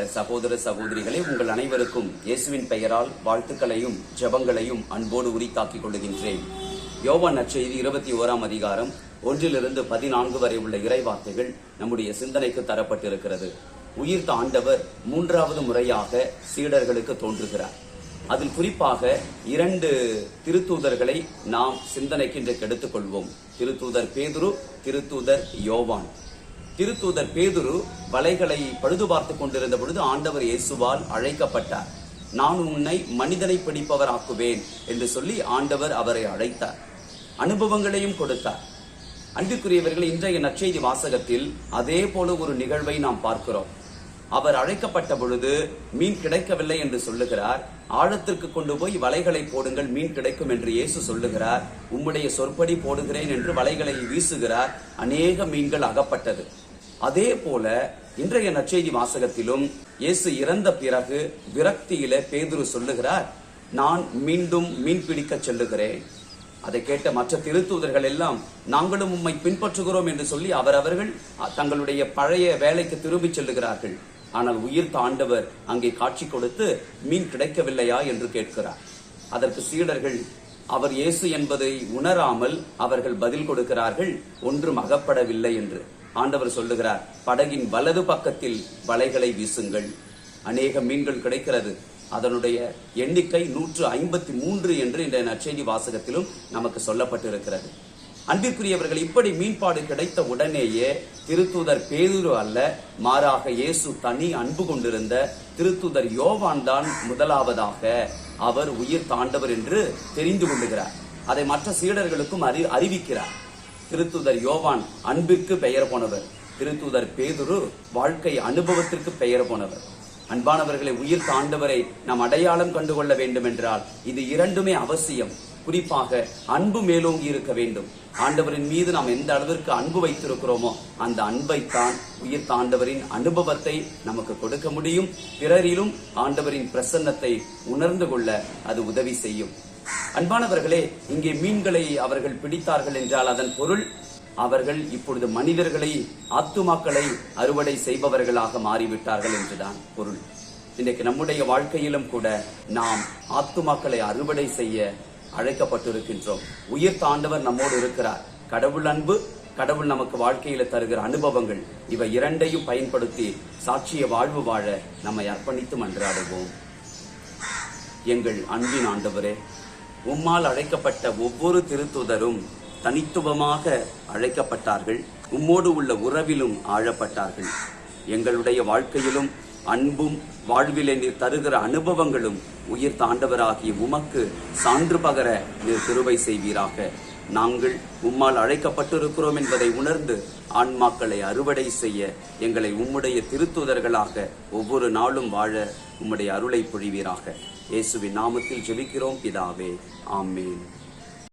இறையேசுவில் சகோதர சகோதரிகளே உங்கள் அனைவருக்கும் இயேசுவின் பெயரால் வாழ்த்துக்களையும் ஜபங்களையும் அன்போடு உரித்தாக்கிக் கொள்ளுகின்றேன். யோவான் நற்செய்தி இருபத்தி ஓராம் அதிகாரம் ஒன்றிலிருந்து பதினான்கு வரை உள்ள இறைவார்த்தைகள் நம்முடைய சிந்தனைக்கு தரப்பட்டிருக்கிறது. உயிர்த்த ஆண்டவர் மூன்றாவது முறையாக சீடர்களுக்கு தோன்றுகிறார். அதில் குறிப்பாக இரண்டு திருத்தூதர்களை நாம் சிந்தனைக்கு இன்றைக்கு எடுத்துக்கொள்வோம். திருத்தூதர் பேதுரு திருத்தூதர் யோவான். திருத்தூதர் பேதுரு வலைகளை பழுது பார்த்து கொண்டிருந்த பொழுது ஆண்டவர் இயேசுவால் அழைக்கப்பட்டார். நான் உன்னை மனிதனை பிடிப்பவர் ஆக்குவேன் என்று சொல்லி ஆண்டவர் அவரை அழைத்தார். அனுபவங்களையும் கொடுத்தார். அன்புக்குரியவர்கள் இன்றைய நற்செய்தி வாசகத்தில் அதே போல ஒரு நிகழ்வை நாம் பார்க்கிறோம். அவர் அழைக்கப்பட்ட பொழுது மீன் கிடைக்கவில்லை என்று சொல்லுகிறார். ஆழத்திற்கு கொண்டு போய் வலைகளை போடுங்கள் மீன் கிடைக்கும் என்று இயேசு சொல்லுகிறார். உம்முடைய சொற்படி போடுகிறேன் என்று வலைகளை வீசுகிறார். அநேக மீன்கள் அகப்பட்டது. அதே போல இன்றைய நற்செய்தி வாசகத்திலும் இயேசு இறந்த பிறகு விரக்தியில பேதுரு சொல்லுகிறார் நான் மீண்டும் மீன் பிடிக்க செல்லுகிறேன். அதை கேட்ட மற்ற திருத்தூதர்கள் எல்லாம் நாங்களும் உம்மை பின்பற்றுகிறோம் என்று சொல்லி அவரவர்கள் தங்களுடைய பழைய வேலைக்கு திரும்பிச் செல்லுகிறார்கள். ஆனால் உயிர்த்த ஆண்டவர் அங்கே காட்சி கொடுத்து மீன் கிடைக்கவில்லையா? என்று கேட்கிறார். அதற்கு சீடர்கள் அவர் இயேசு என்பதை உணராமல் அவர்கள் பதில் கொடுக்கிறார்கள் ஒன்றும் அகப்படவில்லை என்று. ஆண்டவர் சொல்லுகிறார் படகின் வலது பக்கத்தில் வலைகளை வீசுங்கள். அநேக மீன்கள் கிடைக்கிறது. அதனுடைய எண்ணிக்கை நூற்று ஐம்பத்தி மூன்று என்று இந்த நற்செய்தி வாசகத்திலும் நமக்கு சொல்லப்பட்டிருக்கிறது. அன்பிற்குரியவர்கள் இப்படி மீன்பாடு கிடைத்த உடனேயே திருத்துதர் பேதுரு அல்ல மாறாக இயேசு தனி அன்பு கொண்டிருந்த திருத்துதர் யோவான் தான் முதலாவதாக அவர் உயிர் தாண்டவர் என்று தெரிந்து கொள்ளுகிறார். அதை மற்ற சீடர்களுக்கும் அறி அறிவிக்கிறார். திருத்துதர் யோவான் அன்பிற்கு பெயர் போனவர். திருத்துதர் பேதுரு வாழ்க்கை அனுபவத்திற்கு பெயர் போனவர். அன்பானவர்களை உயிர் தாண்டவரை நாம் அடையாளம் கண்டுகொள்ள வேண்டும் என்றால் இது இரண்டுமே அவசியம். குறிப்பாக அன்பு மேலோங்கி இருக்க வேண்டும். ஆண்டவரின் மீது நாம் எந்த அளவிற்கு அன்பு வைத்திருக்கிறோமோ அந்த அன்பைத்தான் உயிர் தாண்டவரின் அனுபவத்தை நமக்கு கொடுக்க முடியும். பிறரிலும் ஆண்டவரின் பிரசன்னத்தை உணர்ந்து கொள்ள அது உதவி செய்யும். அன்பானவர்களே இங்கே மீன்களை அவர்கள் பிடித்தார்கள் என்றால் அதன் பொருள் அவர்கள் இப்பொழுது மனிதர்களை ஆத்துமாக்களை அறுவடை செய்பவர்களாக மாறிவிட்டார்கள் என்றுதான் பொருள். இன்றைக்கு நம்முடைய வாழ்க்கையிலும் கூட நாம் ஆத்துமாக்களை அறுவடை செய்ய அழைக்கப்பட்டிருக்கின்றோம். உயிர் தாண்டவர் நம்மோடு இருக்கிறார். கடவுள் அன்பு கடவுள் நமக்கு வாழ்க்கையில தருகிற அனுபவங்கள் இவை இரண்டையும் பயன்படுத்தி சாட்சிய வாழ்வு வாழ நம்மை அர்ப்பணித்து மன்றாடுவோம். எங்கள் அன்பின் ஆண்டவரே உம்மால் அழைக்கப்பட்ட ஒவ்வொரு திருத்துதரும் தனித்துவமாக அழைக்கப்பட்டார்கள். உம்மோடு உள்ள உறவிலும் ஆழப்பட்டார்கள். எங்களுடைய வாழ்க்கையிலும் அன்பும் வாழ்விலே நீர் தருகிற அனுபவங்களும் உயிர் தாண்டவராகிய உமக்கு சான்று பகர நீர் திருவை செய்வீராக. நாங்கள் உம்மால் அழைக்கப்பட்டிருக்கிறோம் என்பதை உணர்ந்து ஆன்மாக்களை அறுவடை செய்ய எங்களை உம்முடைய திருத்துதர்களாக ஒவ்வொரு நாளும் வாழ உம்முடைய அருளை பொழிவீராக. இயேசுவின் நாமத்தில் ஜெபிக்கிறோம். பிதாவே ஆமேன்.